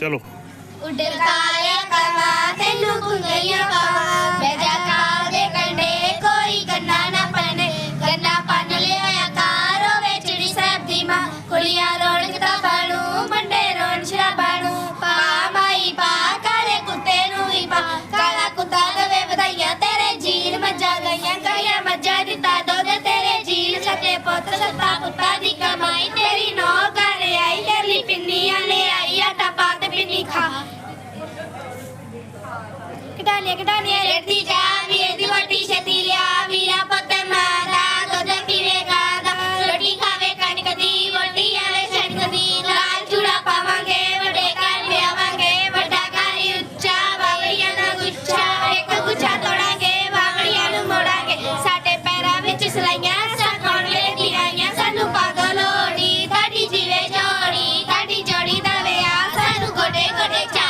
ਚਲੋ। ਉੱਡ ਕਾਲਿਆ ਕਰਵਾ, ਤੈਨੂੰ ਕੁੰਗਲੀਆਂ ਪਾਵਾਂ। ਬੈਜਾ ਕਾਲ ਦੇ ਕੰਡੇ ਕੋਈ ਗੰਨਾ ਨਾ ਪਨੇ ਕੰਨਾ ਪੰਨ ਲਿਆ ਕਾਰ ਵਿੱਚ ਡੀ ਸਾਹਿਬ ਦੀ ਮਾਂ। ਕੁੜੀਆਂ ਰੋ കിട്ടാനില്ല കിട്ടാനില്ല രത്തിച്ചാ വീതി വട്ടിശത്തിലാ വീരാപ്പത്തമ്മ Take a